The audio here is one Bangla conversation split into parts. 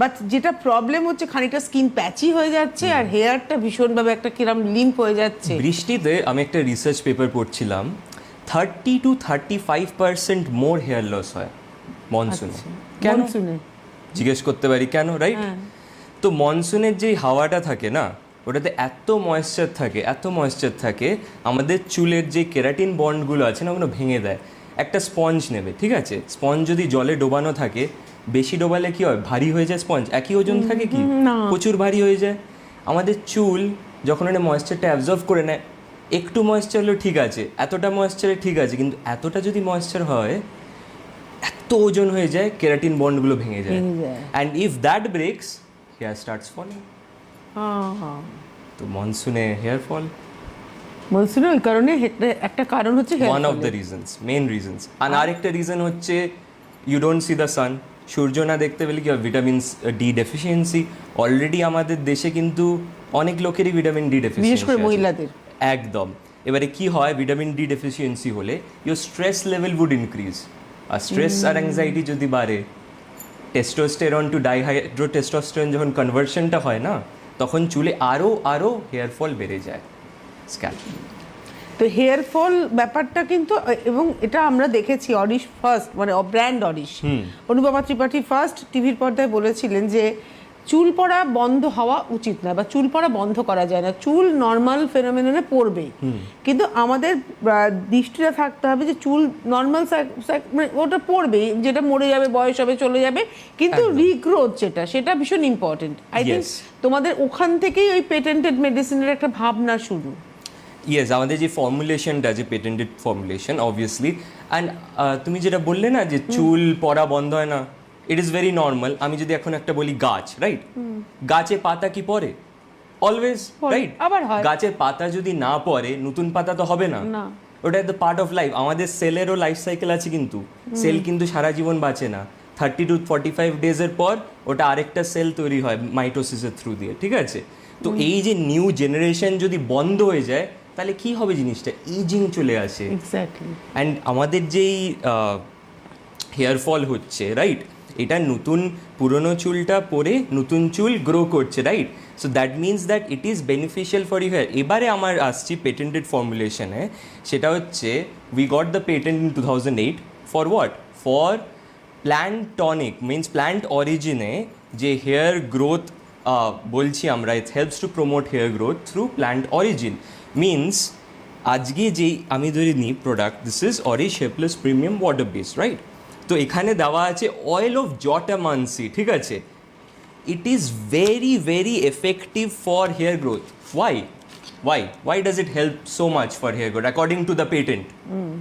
বাট যেটা প্রবলেম হচ্ছে খানিকটা স্কিন প্যাচি হয়ে যাচ্ছে আর হেয়ারটা ভীষণভাবে একটা কিরম লিম্প হয়ে যাচ্ছে। বৃষ্টিতে আমি একটা রিসার্চ পেপার পড়ছিলাম thirty two thirty five percent more hair loss হয় মনসুনে কেন? মনসুনে জিজ্ঞেস করতে পারি কেন রাইট তো মনসুনের যেই হাওয়াটা থাকে না ওটাতে এত ময়েশ্চার থাকে এত ময়েশ্চার থাকে আমাদের চুলের যে কেরাটিন বন্ডগুলো আছে না ওগুলো ভেঙে দেয়। একটা স্পঞ্জ নেবে ঠিক আছে? স্পঞ্জ যদি জলে ডোবানো থাকে বেশি ডোবালে কি হয়? ভারী হয়ে যায় স্পঞ্জ একই ওজন থাকে কি? প্রচুর ভারী হয়ে যায়? আমাদের চুল যখন এটা ময়েশ্চারটা অ্যাবজর্ভ করে নেয় একটু ময়েশ্চার হলেও ঠিক আছে এতটা ময়েশ্চারে ঠিক আছে কিন্তু এতটা যদি ময়েশ্চার হয় এত ওজন হয়ে যায় কেরাটিন বন্ডগুলো ভেঙে যায়। And if that breaks hair starts falling তো মনসুনে হেয়ার ফল মনসুনে ওই কারণে একটা কারণ হচ্ছে one of the reasons main reasons আর আরেকটা রিজন হচ্ছে you don't see the sun সূর্য না দেখতে পেলে কি হয়? ভিটামিন ডি ডেফিসিয়েন্সি অলরেডি আমাদের দেশে কিন্তু অনেক লোকেরই ভিটামিন ডি বিশেষ করে ডেফিসিয়েন্সি মহিলাদের। একদম। এবারে কি হয়? ভিটামিন ডি ডেফিসিয়েন্সি হলে your stress level would increase R stress আর অ্যাংজাইটি যদি বাড়ে টেস্টোস্টেরন টু ডাইহাইড্রো টেস্টোস্টেরন যখন কনভার্সনটা হয় না তখন চুলে আরও আরও হেয়ার ফল বেড়ে যায়। স্ক্যাল্প তো হেয়ার ফল ব্যাপারটা কিন্তু এবং এটা আমরা দেখেছি অরিশ ফার্স্ট মানে ব্র্যান্ড অরিশ অনুপমা ত্রিপাঠী ফার্স্ট টিভির পর্দায় বলেছিলেন যে চুল পড়া বন্ধ হওয়া উচিত না বা চুল পড়া বন্ধ করা যায় না। চুল নর্মাল ফেনোমেননে পড়বেই কিন্তু আমাদের দৃষ্টিটা থাকতে হবে যে চুল নর্মাল মানে ওটা পড়বেই যেটা মরে যাবে বয়স হবে চলে যাবে কিন্তু রিগ্রোথ যেটা সেটা ভীষণ ইম্পর্টেন্ট আই থিঙ্ক তোমাদের ওখান থেকেই ওই পেটেন্টেড মেডিসিনের একটা ভাবনা শুরু। ইয়েস আমাদের যে ফর্মুলেশনটা যে পেটেন্টেড ফর্মুলেশন অবভিয়াসলি অ্যান্ড তুমি যেটা বললে না যে চুল পড়া বন্ধ হয় না ইট ইজ ভেরি নর্মাল আমি যদি এখন একটা বলি গাছ রাইট গাছে পাতা কি পরে অলওয়েজ রাইট আবার হয়। গাছের পাতা যদি না পরে নতুন পাতা তো হবে না। না। ওটা দ্য পার্ট অফ লাইফ আমাদের সেলেরও লাইফ সাইকেল আছে কিন্তু। সেল কিন্তু সারা জীবন বাঁচে না। থার্টি টু ফর্টি ফাইভ ডেজের পর ওটা আরেকটা সেল তৈরি হয় মাইটোসিসের থ্রু দিয়ে ঠিক আছে? তো এই যে নিউ জেনারেশন যদি বন্ধ হয়ে যায় তাহলে কি হবে জিনিসটা? ইজিং চলে আসে। এক্স্যাক্টলি অ্যান্ড আমাদের যেই হেয়ার ফল হচ্ছে রাইট এটা নতুন পুরনো চুলটা পরে নতুন চুল গ্রো করছে right so that means that it is beneficial for you hair এবারে আমার আসছি পেটেন্টেড ফর্মুলেশনে সেটা হচ্ছে we got the patent in two thousand eight for what for plant tonic means plant অরিজিনে যে হেয়ার গ্রোথ বলছি আমরা it helps to promote hair growth through plant origin means আজকে যেই আমি ধরে নিই product this is Ori shapeless premium water base right তো এখানে দেওয়া আছে অয়েল অফ জটামানসি ঠিক আছে? It is very very effective for hair growth why why why does it help so much for hair growth according to the patent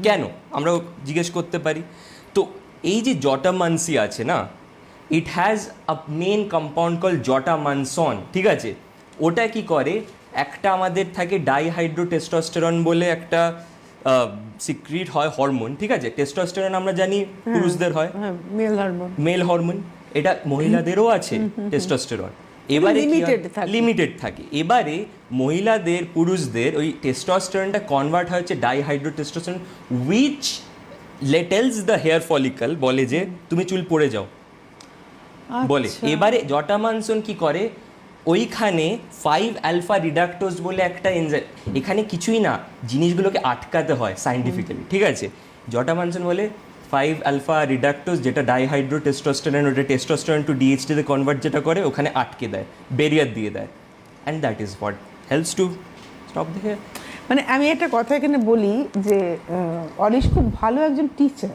কেন? আমরাও জিজ্ঞেস করতে পারি। তো এই যে জটামানসি আছে না it has a main compound call jatamansone ঠিক আছে? ওটা কি করে? একটা আমাদের থাকে ডাইহাইড্রো টেস্টোস্টেরন বলে একটা সিক্রিট হয় হরমোন ঠিক আছে? টেস্টোস্টেরন আমরা জানি পুরুষদের হয়। হ্যাঁ মেল হরমোন মেল হরমোন এটা মহিলাদেরও আছে টেস্টোস্টেরন এবারে। লিমিটেড থাকে। এবারে মহিলাদের পুরুষদের ওই টেস্টোস্টেরনটা কনভার্ট হয় হচ্ছে ডাইহাইড্রো টেস্টোস্টেরন উইচ লেটেলস দ্য হেয়ার ফলিকল বলে যে তুমি চুল পড়ে যাও। বলে। এবারে জটা মানসন কি করে? ওইখানে ফাইভ অ্যালফা রিডাক্টোজ বলে একটা এনজাইম এখানে কিছুই না, জিনিসগুলোকে আটকাতে হয় সাইন্টিফিক্যালি ঠিক আছে? জটামানসন বলে ফাইভ অ্যালফা রিডাক্টোজ যেটা ডাইহাইড্রো টেস্টোস্টেরন ওটা টেস্টোস্টেরন টু ডিএইচটিতে কনভার্ট যেটা করে, ওখানে আটকে দেয় বেরিয়ার দিয়ে দেয় and that is what helps to stop the মানে আমি একটা কথা এখানে বলি যে অনিশ খুব ভালো একজন টিচার